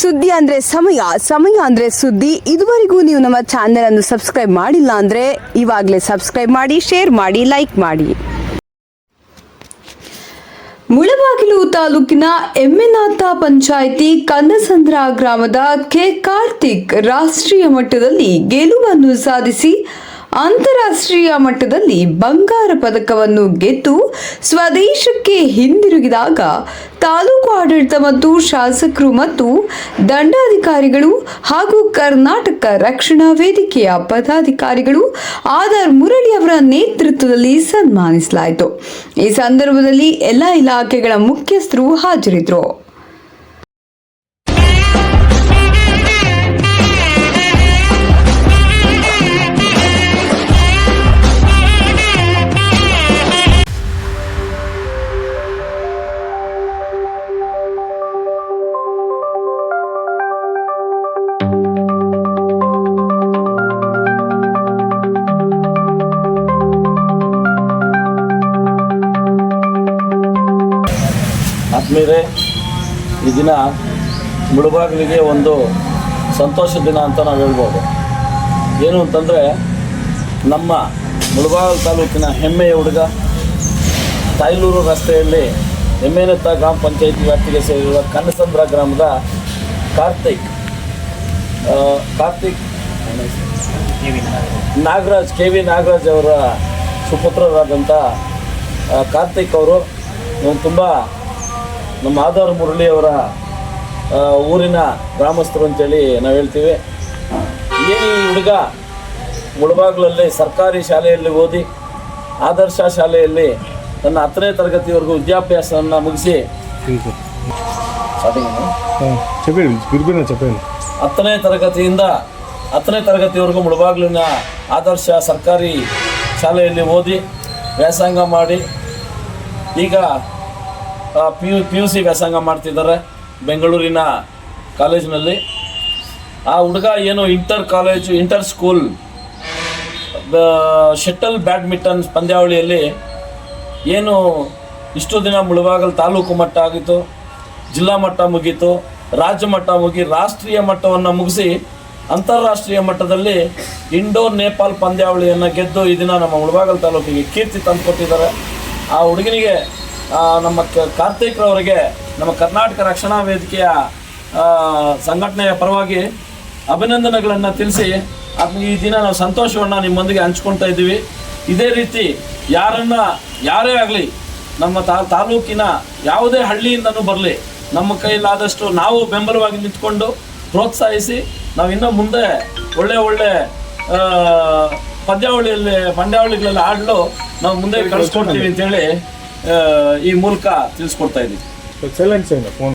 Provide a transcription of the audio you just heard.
ಸುದ್ದಿ ಅಂದ್ರೆ ಸಮಯ ಸಮಯ ಅಂದ್ರೆ ಸುದ್ದಿ. ಇದುವರೆಗೂ ನೀವು ನಮ್ಮ ಚಾನೆಲ್ ಅನ್ನು ಸಬ್ಸ್ಕ್ರೈಬ್ ಮಾಡಿಲ್ಲ ಅಂದ್ರೆ ಇವಾಗಲೇ ಸಬ್ಸ್ಕ್ರೈಬ್ ಮಾಡಿ ಶೇರ್ ಮಾಡಿ ಲೈಕ್ ಮಾಡಿ. ಮುಳಬಾಗಿಲು ತಾಲೂಕಿನ ಎಮ್ಮೆನಾಥ ಪಂಚಾಯಿತಿ ಕನ್ನಸಂದ್ರ ಗ್ರಾಮದ ಕೆ ಕಾರ್ತಿಕ್ ರಾಷ್ಟ್ರೀಯ ಮಟ್ಟದಲ್ಲಿ ಗೆಲುವನ್ನು ಸಾಧಿಸಿ ಅಂತಾರಾಷ್ಟ್ರೀಯ ಮಟ್ಟದಲ್ಲಿ ಬಂಗಾರ ಪದಕವನ್ನು ಗೆದ್ದು ಸ್ವದೇಶಕ್ಕೆ ಹಿಂದಿರುಗಿದಾಗ ತಾಲೂಕು ಆಡಳಿತ ಮತ್ತು ಶಾಸಕರು ಮತ್ತು ದಂಡಾಧಿಕಾರಿಗಳು ಹಾಗೂ ಕರ್ನಾಟಕ ರಕ್ಷಣಾ ವೇದಿಕೆಯ ಪದಾಧಿಕಾರಿಗಳು ಆಧಾರ್ ಮುರಳಿ ಅವರ ನೇತೃತ್ವದಲ್ಲಿ ಸನ್ಮಾನಿಸಲಾಯಿತು. ಈ ಸಂದರ್ಭದಲ್ಲಿ ಎಲ್ಲ ಇಲಾಖೆಗಳ ಮುಖ್ಯಸ್ಥರು ಹಾಜರಿದ್ದರು. ಆತ್ಮೀಯರೇ ಈ ದಿನ ಮುಳುಬಾಗಿಲಿಗೆ ಒಂದು ಸಂತೋಷ ದಿನ ಅಂತ ನಾವು ಹೇಳ್ಬೋದು. ಏನು ಅಂತಂದರೆ, ನಮ್ಮ ಮುಳುಬಾಗಿಲು ತಾಲೂಕಿನ ಹೆಮ್ಮೆಯ ಹುಡುಗ, ತಾಯ್ಲೂರು ರಸ್ತೆಯಲ್ಲಿ ಹೆಮ್ಮೆನತ್ತ ಗ್ರಾಮ ಪಂಚಾಯಿತಿ ವ್ಯಾಪ್ತಿಗೆ ಸೇರಿರುವ ಕನ್ನಸಂದ್ರ ಗ್ರಾಮದ ಕಾರ್ತಿಕ್ ಕಾರ್ತಿಕ್ ನಾಗರಾಜ್, ಕೆ ವಿ ನಾಗರಾಜ್ ಅವರ ಸುಪುತ್ರರಾದಂಥ ಕಾರ್ತಿಕ್ ಅವರು ತುಂಬ ನಮ್ಮ ಆಧಾರ್ ಮುರಳಿಯವರ ಊರಿನ ಗ್ರಾಮಸ್ಥರು ಅಂತೇಳಿ ನಾವು ಹೇಳ್ತೀವಿ. ಏನು ಈ ಹುಡುಗ ಮುಳಬಾಗ್ಲಲ್ಲಿ ಸರ್ಕಾರಿ ಶಾಲೆಯಲ್ಲಿ ಓದಿ ಆದರ್ಶ ಶಾಲೆಯಲ್ಲಿ ತನ್ನ ಹತ್ತನೇ ತರಗತಿವರೆಗೂ ವಿದ್ಯಾಭ್ಯಾಸವನ್ನು ಮುಗಿಸಿ ಹತ್ತನೇ ತರಗತಿಯಿಂದ ಹತ್ತನೇ ತರಗತಿವರೆಗೂ ಮುಳಬಾಗ್ಲಿನ ಆದರ್ಶ ಸರ್ಕಾರಿ ಶಾಲೆಯಲ್ಲಿ ಓದಿ ವ್ಯಾಸಂಗ ಮಾಡಿ ಈಗ P U P U C ವ್ಯಾಸಂಗ ಮಾಡ್ತಿದ್ದಾರೆ ಬೆಂಗಳೂರಿನ ಕಾಲೇಜಿನಲ್ಲಿ. ಆ ಹುಡುಗ ಏನು inter college, inter school shuttle badminton ಪಂದ್ಯಾವಳಿಯಲ್ಲಿ ಏನು ಇಷ್ಟು ದಿನ ಮುಳಬಾಗಲ್ ತಾಲೂಕು ಮಟ್ಟ ಆಗಿತ್ತು, ಜಿಲ್ಲಾ ಮಟ್ಟ ಮುಗೀತು, ರಾಜ್ಯ ಮಟ್ಟ ಮುಗಿ, ರಾಷ್ಟ್ರೀಯ ಮಟ್ಟವನ್ನು ಮುಗಿಸಿ ಅಂತಾರಾಷ್ಟ್ರೀಯ ಮಟ್ಟದಲ್ಲಿ ಇಂಡೋರ್ ನೇಪಾಲ್ ಪಂದ್ಯಾವಳಿಯನ್ನು ಗೆದ್ದು ಈ ದಿನ ನಮ್ಮ ಮುಳಬಾಗಲ್ ತಾಲೂಕಿಗೆ ಕೀರ್ತಿ ತಂದುಕೊಟ್ಟಿದ್ದಾರೆ. ಆ ಹುಡುಗನಿಗೆ ನಮ್ಮ ಕ- ಕಾರ್ತಿಕ್ ರವರಿಗೆ ನಮ್ಮ ಕರ್ನಾಟಕ ರಕ್ಷಣಾ ವೇದಿಕೆಯ ಸಂಘಟನೆಯ ಪರವಾಗಿ ಅಭಿನಂದನೆಗಳನ್ನು ತಿಳಿಸಿ ಅದು ಈ ದಿನ ನಾವು ಸಂತೋಷವನ್ನು ನಿಮ್ಮೊಂದಿಗೆ ಹಂಚ್ಕೊಳ್ತಾ ಇದ್ದೀವಿ. ಇದೇ ರೀತಿ ಯಾರನ್ನ ಯಾರೇ ಆಗಲಿ ನಮ್ಮ ತಾ ತಾಲೂಕಿನ ಯಾವುದೇ ಹಳ್ಳಿಯಿಂದನೂ ಬರಲಿ ನಮ್ಮ ಕೈಲಾದಷ್ಟು ನಾವು ಬೆಂಬಲವಾಗಿ ನಿಂತ್ಕೊಂಡು ಪ್ರೋತ್ಸಾಹಿಸಿ ನಾವು ಇನ್ನೂ ಮುಂದೆ ಒಳ್ಳೆ ಒಳ್ಳೆ ಪಂದ್ಯಾವಳಿಯಲ್ಲಿ ಪಂದ್ಯಾವಳಿಗಳಲ್ಲಿ ಆಡಲು ನಾವು ಮುಂದೆ ಕಳಿಸ್ಕೊಡ್ತೀವಿ ಅಂತೇಳಿ ಈ ಮೂಲಕ ತಿಳಿಸ್ಕೊಡ್ತಾ ಇದ್ದೀವಿ ಚಲೆಂಜ್ ಫೋನ್